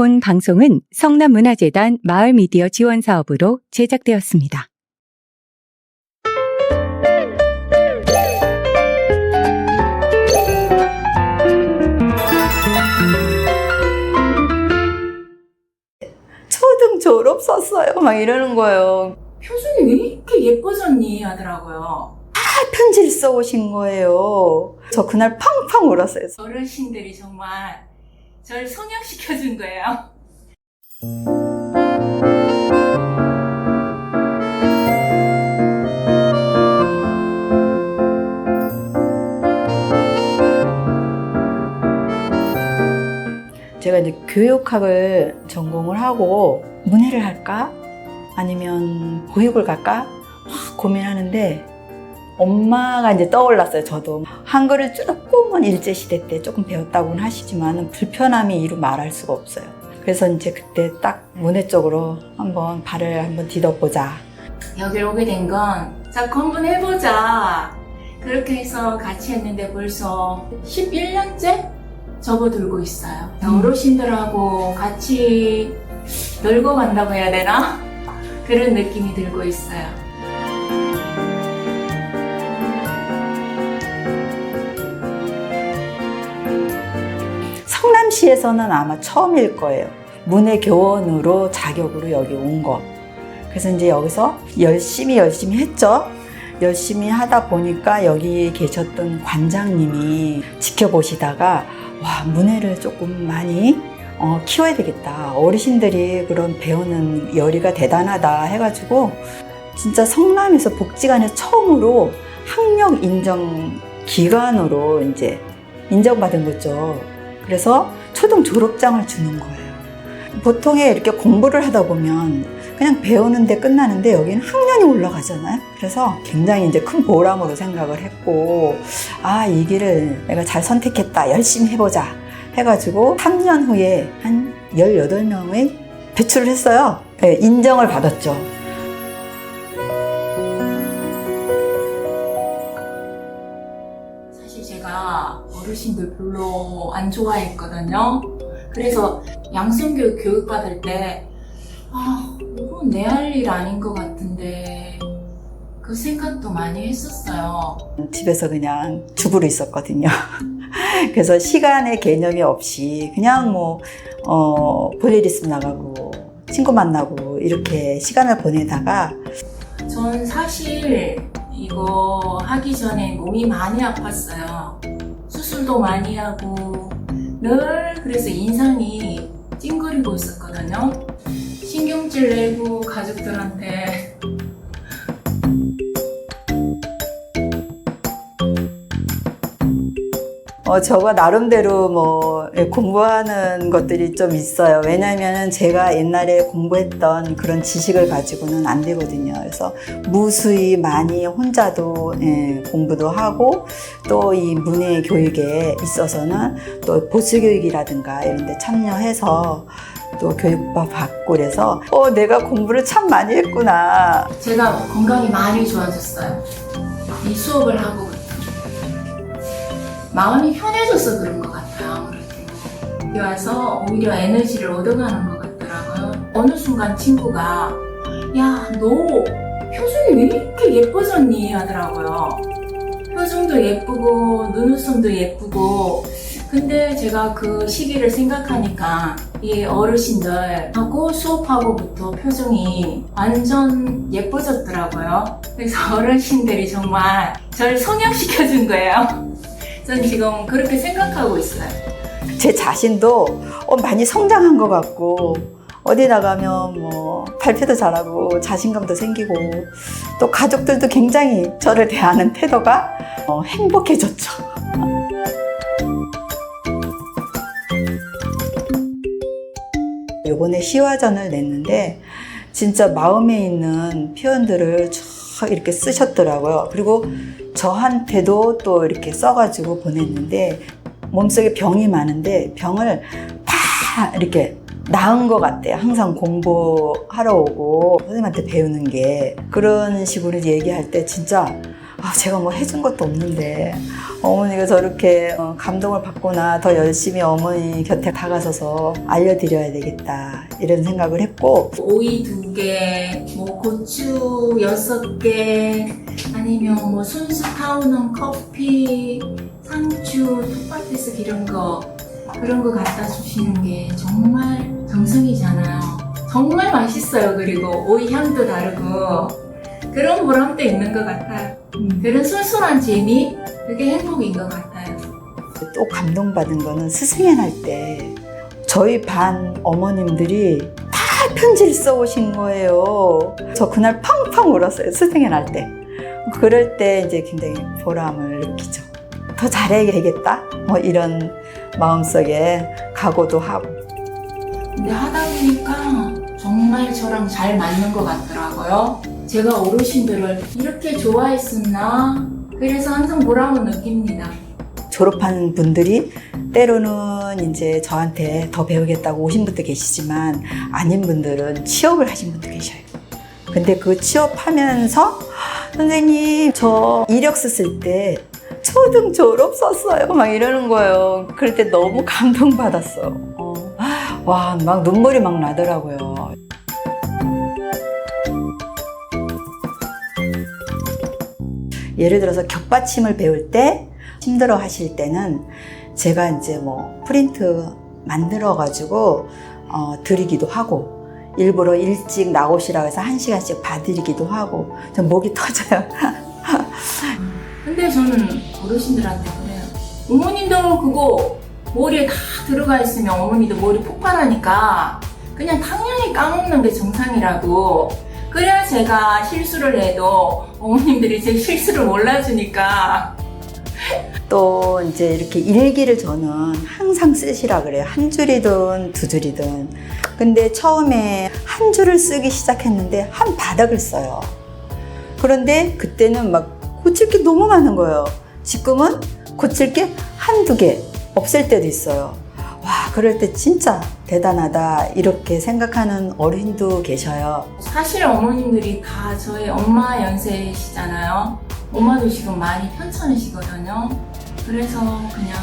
본 방송은 성남문화재단 마을미디어 지원 사업으로 제작되었습니다. 초등 졸업 썼어요. 막 이러는 거예요. 표정이 왜 이렇게 예뻐졌니? 하더라고요. 다 편지를 써오신 거예요. 저 그날 팡팡 울었어요. 어르신들이 정말 절 성형시켜준 거예요. 제가 이제 교육학을 전공을 하고 문해를 할까? 아니면 보육을 갈까? 막 고민하는데 엄마가 이제 떠올랐어요, 저도. 한글을 조금은 일제 시대 때 조금 배웠다고는 하시지만 불편함이 이루 말할 수가 없어요. 그래서 이제 그때 딱 문해 쪽으로 한번 발을 한번 디뎌보자. 여기 오게 된 건, 자, 한번 해보자. 그렇게 해서 같이 했는데 벌써 11년째 접어들고 있어요. 음. 어르신들하고 같이 놀고 간다고 해야 되나? 그런 느낌이 들고 있어요. 성남시에서는 아마 처음일 거예요. 문해교원으로 자격으로 여기 온 거. 그래서 이제 여기서 열심히 열심히 했죠. 열심히 하다 보니까 여기 계셨던 관장님이 지켜보시다가 와 문해를 조금 많이 어, 키워야 되겠다. 어르신들이 그런 배우는 열의가 대단하다 해가지고 진짜 성남에서 복지관에 처음으로 학력 인정 기관으로 이제 인정받은 거죠. 그래서 초등 졸업장을 주는 거예요. 보통에 이렇게 공부를 하다 보면 그냥 배우는데 끝나는데 여기는 학년이 올라가잖아요. 그래서 굉장히 이제 큰 보람으로 생각을 했고, 아, 이 길을 내가 잘 선택했다. 열심히 해보자. 해가지고 3년 후에 한 18명의 배출을 했어요. 네, 인정을 받았죠. 제가 어르신들 별로 안 좋아했거든요. 그래서 양성교육 교육받을 때, 아, 이건 내 할 일 아닌 것 같은데, 그 생각도 많이 했었어요. 집에서 그냥 주부로 있었거든요. 그래서 시간의 개념이 없이 그냥 뭐, 어, 볼일 있으면 나가고, 친구 만나고, 이렇게 시간을 보내다가, 전 사실 이거 하기 전에 몸이 많이 아팠어요. 수술도 많이 하고, 늘 그래서 인상이 찡그리고 있었거든요. 신경질 내고 가족들한테 어, 저가 나름대로 뭐 예, 공부하는 것들이 좀 있어요. 왜냐면은 제가 옛날에 공부했던 그런 지식을 가지고는 안 되거든요. 그래서 무수히 많이 혼자도 예, 공부도 하고 또 이 문해 교육에 있어서는 또 보수 교육이라든가 이런 데 참여해서 또 교육도 받고 그래서 어, 내가 공부를 참 많이 했구나. 제가 건강이 많이 좋아졌어요. 이 수업을 하고부터. 마음이 편해져서 그런 것 같아요, 아무래도. 여기 와서 오히려 에너지를 얻어가는 것 같더라고요. 어느 순간 친구가, 야, 너 표정이 왜 이렇게 예뻐졌니? 하더라고요. 표정도 예쁘고, 눈웃음도 예쁘고, 근데 제가 그 시기를 생각하니까 이 어르신들하고 수업하고부터 표정이 완전 예뻐졌더라고요. 그래서 어르신들이 정말 절 성형시켜준 거예요. 전 지금 그렇게 생각하고 있어요. 제 자신도 어, 많이 성장한 것 같고 어디 나가면 뭐 발표도 잘하고 자신감도 생기고 또 가족들도 굉장히 저를 대하는 태도가 어, 행복해졌죠. 이번에 시화전을 냈는데 진짜 마음에 있는 표현들을 쫙 이렇게 쓰셨더라고요. 그리고 저한테도 또 이렇게 써가지고 보냈는데 몸속에 병이 많은데 병을 다 이렇게 나은 것 같아요. 항상 공부하러 오고 선생님한테 배우는 게 그런 식으로 얘기할 때 진짜 아, 제가 뭐 해준 것도 없는데 어머니가 저렇게 어, 감동을 받거나 더 열심히 어머니 곁에 다가서서 알려드려야 되겠다 이런 생각을 했고 오이 두 개, 뭐 고추 여섯 개, 아니면 뭐 순수 타오는 커피, 상추, 텃밭에서 기른 거 그런 거 갖다 주시는 게 정말 정성이잖아요. 정말 맛있어요. 그리고 오이 향도 다르고 그런 보람도 있는 것 같아요. 그런 순수한 재미 그게 행복인 것 같아요. 또 감동받은 거는 스승의 날 때 저희 반 어머님들이 다 편지를 써오신 거예요. 저 그날 펑펑 울었어요. 스승의 날 때. 그럴 때 이제 굉장히 보람을 느끼죠. 더 잘해야 되겠다. 뭐 이런 마음속에 각오도 하고. 근데 하다 보니까 정말 저랑 잘 맞는 것 같더라고요. 제가 어르신들을 이렇게 좋아했었나? 그래서 항상 보람을 느낍니다. 졸업한 분들이 때로는 이제 저한테 더 배우겠다고 오신 분도 계시지만 아닌 분들은 취업을 하신 분도 계셔요. 근데 그 취업하면서 선생님 저 이력서 쓸 때 초등 졸업 썼어요. 막 이러는 거예요. 그럴 때 너무 감동받았어. 어. 와, 막 눈물이 막 나더라고요. 예를 들어서 격받침을 배울 때 힘들어 하실 때는 제가 이제 뭐 프린트 만들어 가지고 어, 드리기도 하고 일부러 일찍 나오시라고 해서 한 시간씩 봐드리기도 하고 전 목이 터져요. 근데 저는 어르신들한테 그래요. 어머님도 그거 머리에 다 들어가 있으면 어머니도 머리 폭발하니까 그냥 당연히 까먹는 게 정상이라고. 그래야 제가 실수를 해도 어머님들이 제 실수를 몰라주니까 또 이제 이렇게 일기를 저는 항상 쓰시라 그래요. 한 줄이든 두 줄이든. 근데 처음에 한 줄을 쓰기 시작했는데 한 바닥을 써요. 그런데 그때는 막 고칠 게 너무 많은 거예요. 지금은 고칠 게 한두 개 없을 때도 있어요. 와, 그럴 때 진짜 대단하다. 이렇게 생각하는 어른도 계셔요. 사실 어머님들이 다 저희 엄마 연세시잖아요. 엄마도 지금 많이 편찮으시거든요. 그래서 그냥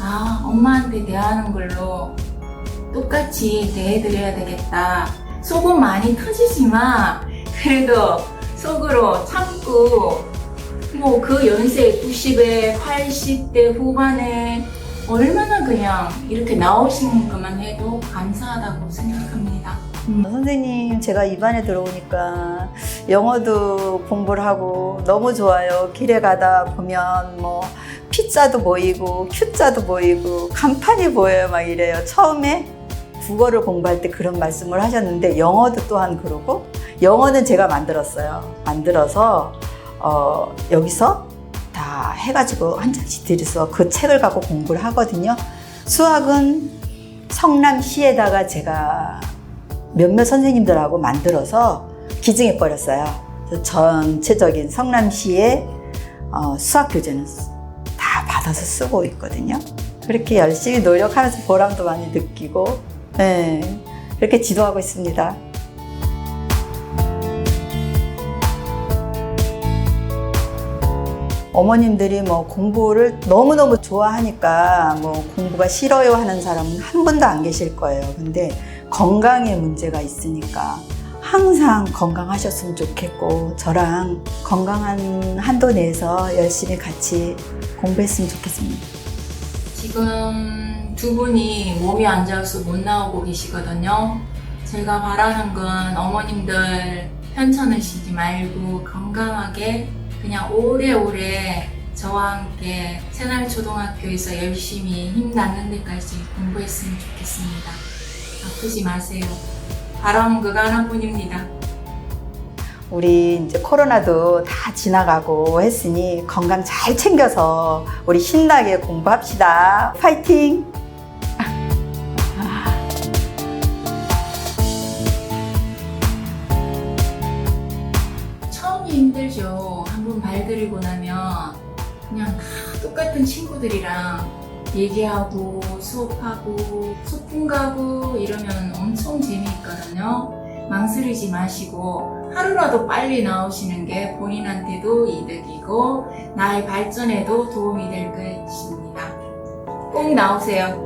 아 엄마한테 대하는 걸로 똑같이 대해드려야 되겠다. 속은 많이 터지지만 그래도 속으로 참고 뭐 그 연세 90에 80대 후반에 얼마나 그냥 이렇게 나오신 것만 해도 감사하다고 생각합니다. 음, 선생님, 제가 입안에 들어오니까 영어도 공부를 하고 너무 좋아요. 길에 가다 보면 뭐 P자도 보이고 Q자도 보이고 간판이 보여요. 막 이래요. 처음에 국어를 공부할 때 그런 말씀을 하셨는데 영어도 또한 그러고 영어는 제가 만들었어요. 만들어서 어, 여기서 다 해가지고 한 장씩 들여서 그 책을 갖고 공부를 하거든요. 수학은 성남시에다가 제가 몇몇 선생님들하고 만들어서 기증해 버렸어요. 전체적인 성남시의 어, 수학 교재는 다 받아서 쓰고 있거든요. 그렇게 열심히 노력하면서 보람도 많이 느끼고, 네, 그렇게 지도하고 있습니다. 어머님들이 뭐 공부를 너무너무 좋아하니까 뭐 공부가 싫어요 하는 사람은 한 분도 안 계실 거예요. 근데 건강에 문제가 있으니까 항상 건강하셨으면 좋겠고 저랑 건강한 한도 내에서 열심히 같이 공부했으면 좋겠습니다. 지금 두 분이 몸이 안 좋아서 못 나오고 계시거든요. 제가 바라는 건 어머님들 편찮으시지 말고 건강하게 그냥 오래오래 저와 함께 새날 초등학교에서 열심히 힘 닿는 데까지 공부했으면 좋겠습니다. 아프지 마세요. 바라는 그거 하나뿐입니다. 우리 이제 코로나도 다 지나가고 했으니 건강 잘 챙겨서 우리 신나게 공부합시다. 파이팅! 한번 발들이고 나면 그냥 다 똑같은 친구들이랑 얘기하고 수업하고 소풍 가고 이러면 엄청 재미있거든요. 망설이지 마시고 하루라도 빨리 나오시는 게 본인한테도 이득이고 나의 발전에도 도움이 될 것입니다. 꼭 나오세요.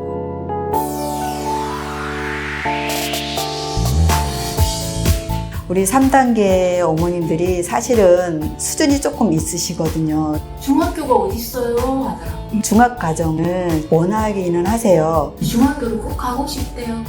우리 3단계 어머님들이 사실은 수준이 조금 있으시거든요. 중학교가 어딨어요? 하더라. 중학 과정을 원하기는 하세요. 중학교를 꼭 가고 싶대요.